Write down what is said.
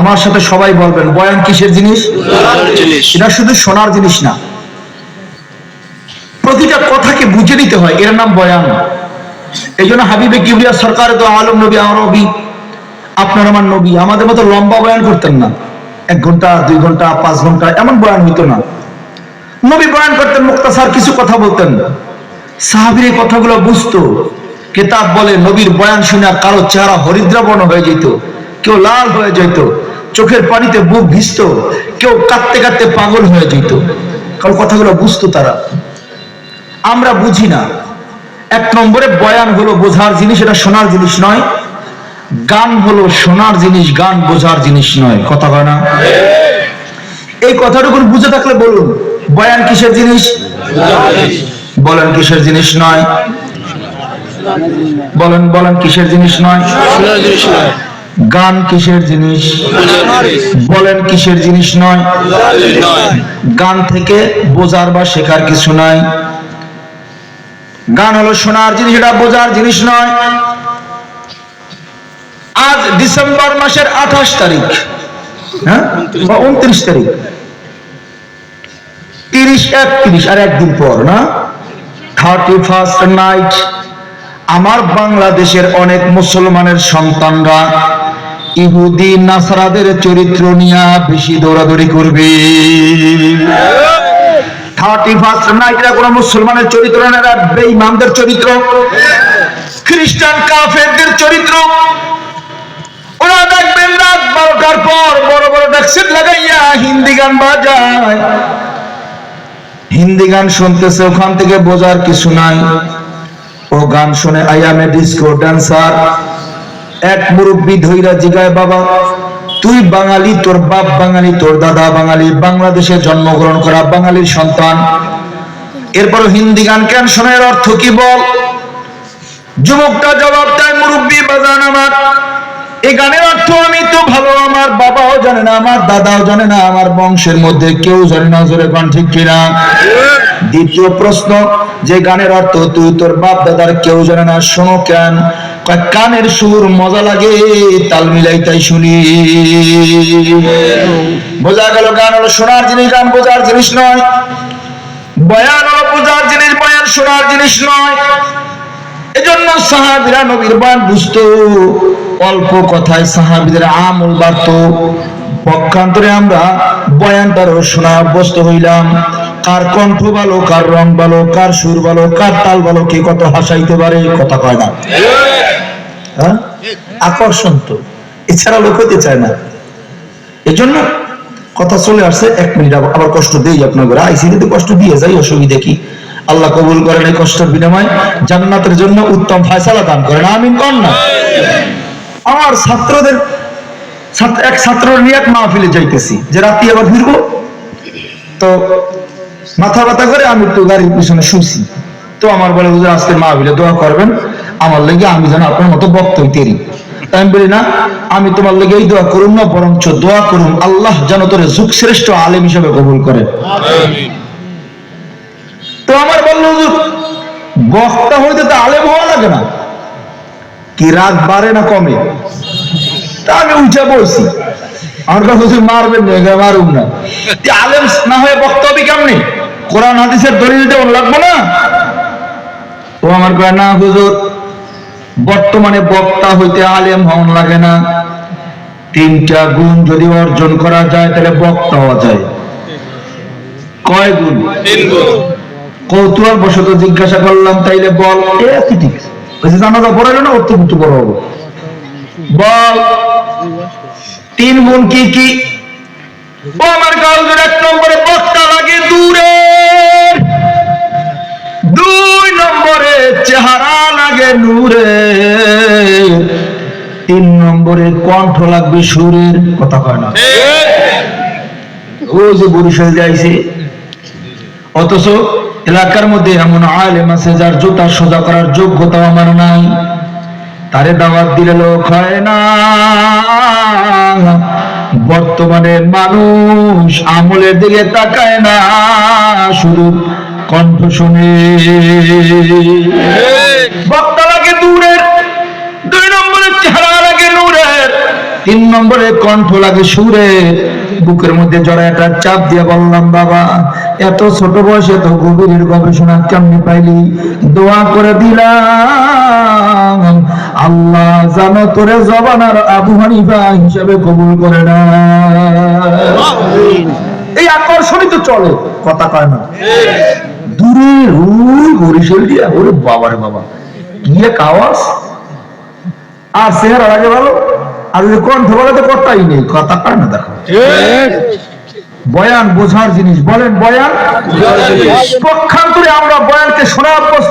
আমার সাথে সবাই বলবেন বয়ান কিসের জিনিস? এটা শুধু শোনার জিনিস না। প্রতিটা কথাকে বুঝে নিতে হয় এর নাম বয়ান। এই জন্য হাবিবে কিবরিয়া সরকার তো আলম নবী আরবি আপনার আমার নবী আমাদের মতো লম্বা বয়ান করতেন না। এক ঘণ্টা দুই ঘণ্টা পাঁচ ঘণ্টা এমন বয়ান হইতো না। নবী বয়ান করতেন মুক্তাসার কিছু কথা বলতেন। সাহাবির এই কথাগুলো বুঝতো। কিতাব বলে নবীর বয়ান শুনে কারও চেহারা হরিদ্রাবর্ণ হয়ে যেত। কেউ লাল হয়ে যেত চোখের পানিতে বুক ভিজত, কেউ কাঁদতে কাঁদতে পাগল হয়ে যেত কারণ কথাগুলো বুঝতো তারা। আমরা বুঝি না। এক নম্বরে বয়ান হলো বোঝার জিনিস, এটা শোনার জিনিস নয়। গান হলো শোনার জিনিস, গান বোঝার জিনিস নয়। কথা হয় না? এই কথাটুকু বুঝে থাকলে বলুন, বয়ান কিসের জিনিস? বলেন কিসের জিনিস নয়? বলেন বলেন কিসের জিনিস নয়। গান কিসের জিনিস? বলেন কিসের জিনিস নয়। গান থেকে বোঝার বা শেখার কিছু নাই। গান হলো শোনার জিনিস, এটা বোঝার জিনিস নয়। আজ ডিসেম্বর মাসের আঠাশ তারিখ। হ্যাঁ? উনত্রিশ তারিখ। তিরিশ, একত্রিশ, আর একদিন পর, না? থার্টি ফার্স্ট নাইট আমার বাংলাদেশের অনেক মুসলমানের সন্তানরা ইহুদি নাসারাদের চরিত্র নিয়ে বেশি দৌড়াদৌড়ি করবে। থার্টি ফার্স্ট মুসলমানের চরিত্র না চরিত্র। খ্রিস্টান কাফেরদের চরিত্র। ওরা দেখবেন রাত বারোটার পর বড় বড় লাগাইয়া হিন্দি গান বাজায়। হিন্দি গান শুনতেছে, ওখান থেকে বোঝার কিছু নাই। ও গান শুনে আইয়ামে ডিস্কো ড্যান্সার এক মুরব্বী ধৈরা জিগায়, বাবা, তুই বাঙালি, তোর বাপ বাঙালি, তোর দাদা বাঙালি, বাংলাদেশে জন্মগ্রহণ করা বাঙালির সন্তান। এরপর হিন্দি গান কেন শোনার অর্থ কি বল? যুবকটা জবাব দেয়, মুরব্বী, বাজান আমার এই গানের অর্থ আমি তো ভালো, আমার বাবাও জানে না, আমার দাদাও জানে না, আমার বংশের মধ্যে কেউ জানে না, জোরে গান ঠিক কিনা? দ্বিতীয় প্রশ্ন, যে গানের অর্থ তুই তোর বাপ দাদার কেউ জানে না, শোনো কেন? কানের সুর মজা লাগে, তাল মিলাই তাই শুনি। বোঝা গেল, গান হলো শোনার জিনিস, গান বোঝার জিনিস নয়। বয়ান হলো বোঝার জিনিস, বয়ান শোনার জিনিস নয়। এজন্য সাহাবিরা নবীর বয়ান বুঝতো, অল্প কথায় সাহাবিদের আমল বাড়তো। পক্ষান্তরে আমরা বয়ানটারও শোনা অভ্যস্ত হইলাম। কার কণ্ঠ ভালো, কার রং ভালো, কার সুর ভালো, কার তাল ভালো, কে কত হাসাইতে পারে, কথা কয় না। হ্যাঁ? আকর্ষণ তো। এছাড়া লোক হইতে চায় না। এজন্য কথা চলে আসছে, এক মিনিট আবার কষ্ট দেই আপনাদের। আইসিডিতে কষ্ট দিয়ে যাই, অসুবিধা কি? আল্লাহ কবুল করেন এই কষ্টের বিনিময়। জান্নাতের জন্য উত্তম ফয়সালা দান করেন। আমিন কর না? আমার ছাত্রদের এক ছাত্র নিয়ে এক মাহফিলে যাইতেছি। যে রাত্রি আবার ফিরবো। তো মাথা ব্যথা করে আমি একটু গাড়ির পিছনে শুইছি। তো আমার বলে, হুজুর, আজকে মাহফিলে দোয়া করবেন। আমার লেগে আমি যেন আপনার মতো বক্ত হইতেরি আমি বলি, না, আমি তোমার লেগে এই দোয়া করুন না, বরঞ্চ দোয়া করুন আল্লাহ যেন তোরে যুগ শ্রেষ্ঠ আলেম হিসেবে কবুল করে। তো আমার বলল, হুজুর, বক্তা হইতে তো আলেম হওয়া লাগে না। কি রাত বাড়ে না কমে? তা আমি উঠে বলছি। আমার কাছে হুজুর মারবেন না মারুম না। আলেম না হয়ে বক্তা হবি কেমনি? কোরআন হাদিসের দলিল লাগবো না? ও আমার কয় না হুজুর বর্তমানে বক্তা হইতে আলেম হন লাগে না। তিনটা গুণ যদি অর্জন করা যায় তাহলে বক্তা হওয়া যায়। কয় গুণ? তিন গুণ। কৌতূহল বশত জিজ্ঞাসা করলাম তাইলে বল এ আচ্ছা ঠিক? আছে বলছে জানাজা পড়াইলো না একটু বড় হব? বল। তিন গুণ কি কি? ও আমার কাউজের এক নম্বরে বক্তা লাগে দূরে দুই নম্বরে চেহারা লাগে নূরে তিন নম্বরে কণ্ঠ লাগবে সুরের। কথা কয় না। ওই যে বরিশাল যাইছে অথচ এলাকার মধ্যে এমন আলেম আছে যার জুতা সোজা করার যোগ্যতা আমার নাই। তারে দাওয়াত দিলে লোক হয় না। বর্তমানে মানুষ আমলের দিকে তাকায় না, শুধু কণ্ঠ শুনে। বক্তা লাগে দূরের, দুই নম্বরের চেহারা লাগে নূরের, তিন নম্বরে কণ্ঠ লাগে সুরে। বুকের মধ্যে জড়া একটা চাপ দিয়ে বললাম, বাবা, এত ছোট বয়সে তো গভীরের গবেষণা কেমনি পাইলি? দোয়া করে দিলাম। আল্লাহ জানো তোরে জবানার আবু হানিফা হিসাবে কবুল করে না এই আকর্ষণই তো চলে কথা কয় না। দূরে ওই বরিশাল দিয়া ওরে বাবারে বাবা কি এক আওয়াজ। আর চেহারা লাগে ভালো আর ওই কণ্ঠ বলে তো কথাই নেই কথা কয় না দেখো। বয়ান বোঝার জিনিস বলেন বয়ান। পক্ষান্তরে আমরা বয়ানকে শোনার প্রস্তুত